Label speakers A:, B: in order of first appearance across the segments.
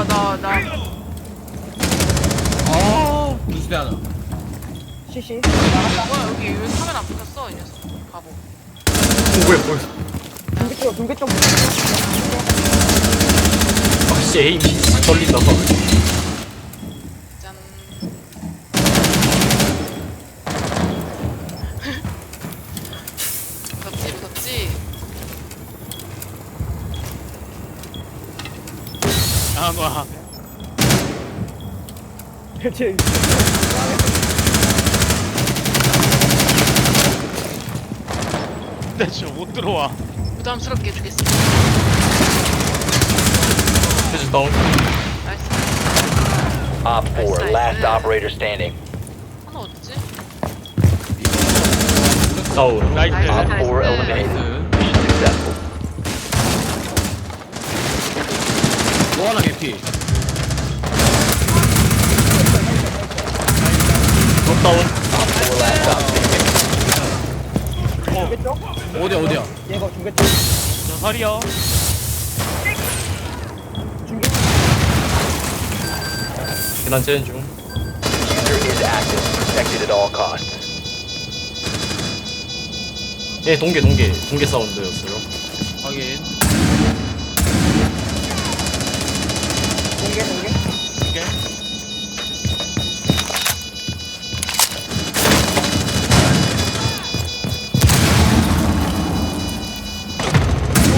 A: 뭐야 나 나.
B: 아 무수대 하나
C: CC
A: 뭐야 여기 왜 카메라 안 붙였어 이 녀석. 바보.
D: 오 뭐야 뭐야
C: 중계 쪽 중계 쪽
D: 아씨 에임 떨린다
E: 아 뭐야
C: 대체
E: 나 지금 못 들어와
A: 부담스럽게 해주겠습니다.
D: 해준 다운
A: 나이스.
F: Op 4,
A: Nice,
F: last
A: nice.
F: operator standing.
A: 하나 어딨지?
D: 다운
E: 나이스
A: 나이스.
F: Op 4 eliminated.
B: 나이스
F: Mission successful.
B: 뭐 하나 개피
D: 또 다운
F: Op 4 last stop standing.
C: 중계 쪽
B: 어디야 어디야
C: 얘거 중계
E: 쪽저
C: 중계
D: 계단 째는 중
F: User is active. Protected at all costs.
D: 예, 동계, 동계, 동계 사운드였어요.
C: 중계 중계
E: 오케이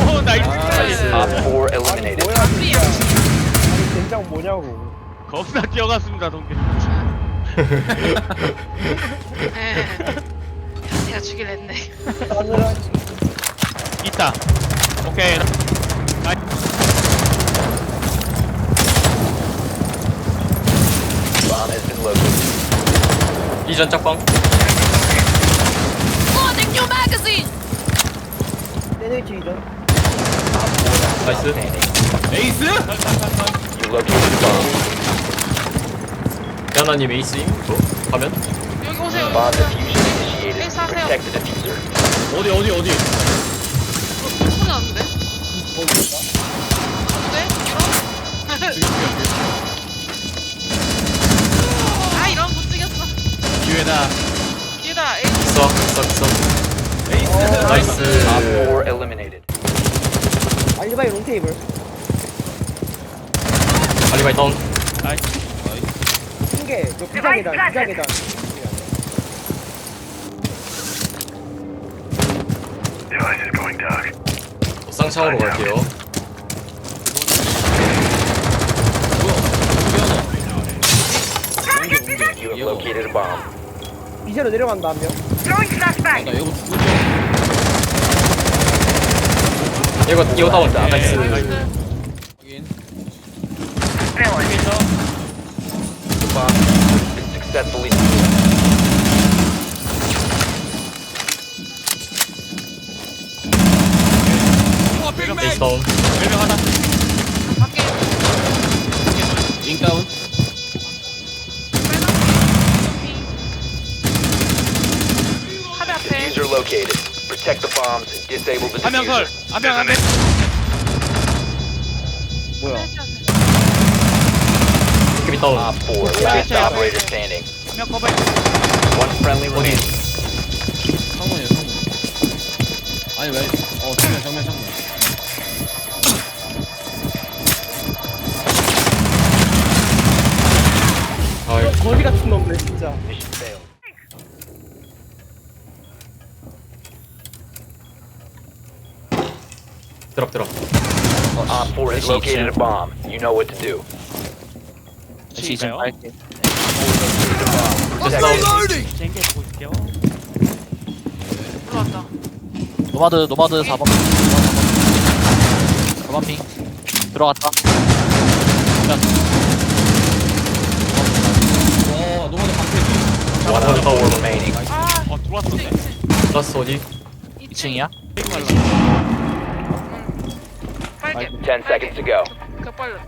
E: 오 나이스.
D: 나이스.
F: Op 4 eliminated.
C: 뭐야 진짜. 아니 된장 뭐냐고.
E: 겁나 뛰어갔습니다 동계
A: 에. 내가 죽일 했네.
E: 있다 오케이
F: Bomb has been located.
D: 이전 짝방.
C: 이전
D: 나이스.
F: Standing.
B: 에이스
F: You located the bomb.
D: 야나님 에이스임. 저 가면.
A: 여기 오세요.
F: Bomb diffusion initiated.
A: Hey, stop, stop.
F: Protect the diffuser.
B: 어디 어디 어디
A: 어, 소리 나는데?
B: 기회다
A: 얘다 에이.
D: 써, 써, 써.
B: 에이스
D: 나이스.
F: Op 4 eliminated.
C: 알리바이 롱테이블
D: 알리바이 다운.
C: 중계 저 비자 계단 비자 계단
D: 쌍창으로 갈게요.
F: You have located a bomb.
C: 비자로 내려간다 한 명
B: 나 이거 누구지
D: 이거, 이거 다운.
E: 네,
D: 나이스.
E: 나이스.
B: 확인
F: successfully.
D: 에이스 다운.
E: 유명하다
F: disable the
E: 한명 설
F: diffuser.
E: 한명 한 명
C: 뭐야
D: 스킵이 다운.
F: Op 4, last operator standing.
E: 한명 커버
F: One friendly remaining.
B: 상문이야 상문 아니 왜어 정면 정면 정면
D: 아,
C: 거지 같은 놈들 진짜
F: Mission
D: 드랍, 드랍.
F: Op 4 has located a bomb. You know what to do.
E: 진짜요?
F: Protect it.
E: 쟁게 보고 있을게요
A: 올라왔다.
G: 노마드 노마드 4번 4번 핑 들어갔다
B: 어 노마드 방패지
F: One op 4 remaining.
A: 아.
E: 어 들어왔었네
D: 플러스 어디?
G: 2층이야?
F: 10 seconds to go. 5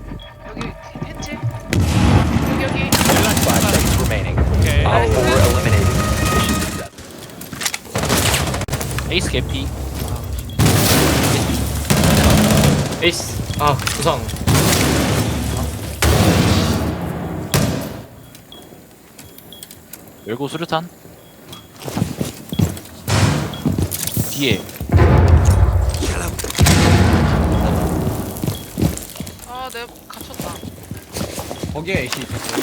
F: seconds remaining. All four eliminated. Mission successful.
G: 에이스 개피
D: 에이스 아 부상
G: 열고 수류탄. 뒤에.
B: 거기에 AC 있었어.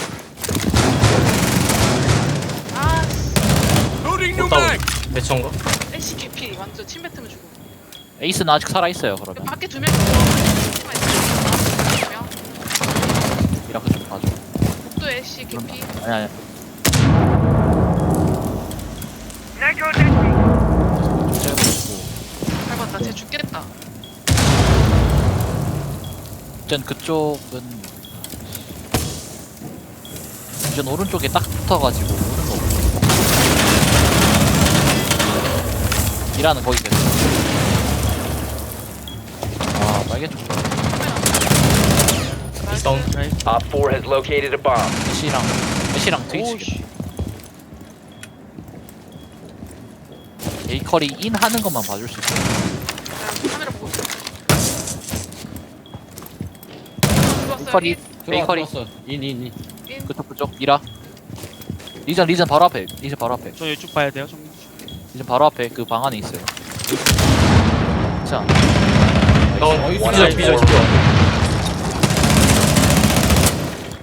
D: 아못 다운. 대처인가?
A: 애쉬 개피. 완전 침 뱉으면 죽어.
G: 에이스는 아직 살아있어요 그러면.
A: 밖에 두명 있어 두명
G: 이라크 좀 봐줘.
A: 복도 애쉬 개피.
G: 아니 아니. 째고
A: 밟았다 쟤 죽겠다.
G: 이젠 그쪽은 이젠 오른쪽에 딱 붙어가지고 오는 거 일하는 거기 됐어. 아 빨개 쪽
D: 다운.
F: Op 4 has located a bomb.
G: 애쉬랑 애쉬랑 트위치 에이컬이 인 하는 것만 봐줄 수 있어
A: 내가 카메라 보고 있어
B: 들어와,
G: 베이커리.
B: 들어왔어. 인, 인, 인.
A: 인.
G: 그쪽 그쪽 이라 리전 리전 바로 앞에 리전 바로 앞에
E: 저 이쪽 봐야 돼요. 좀.
G: 리전 바로 앞에 그 방 안에 있어요 자.
B: 어이,
D: 비절
F: 어이.
D: 비절.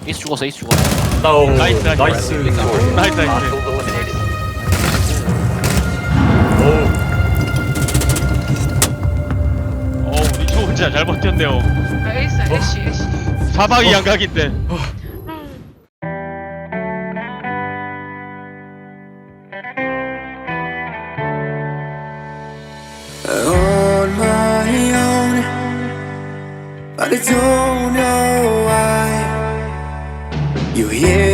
G: 에이스 죽었어 에이스 죽었어
D: 다운.
E: 나이스, 나이스.
D: 나이스.
E: 나이스, 나이스.
F: Hostiles eliminated.
D: 오.
E: 어 우, 리초 혼자 잘 버텼네요.
A: 아 에이스 애쉬 애쉬
E: 사방이 양각인데.
H: on my own, but I don't know why you hit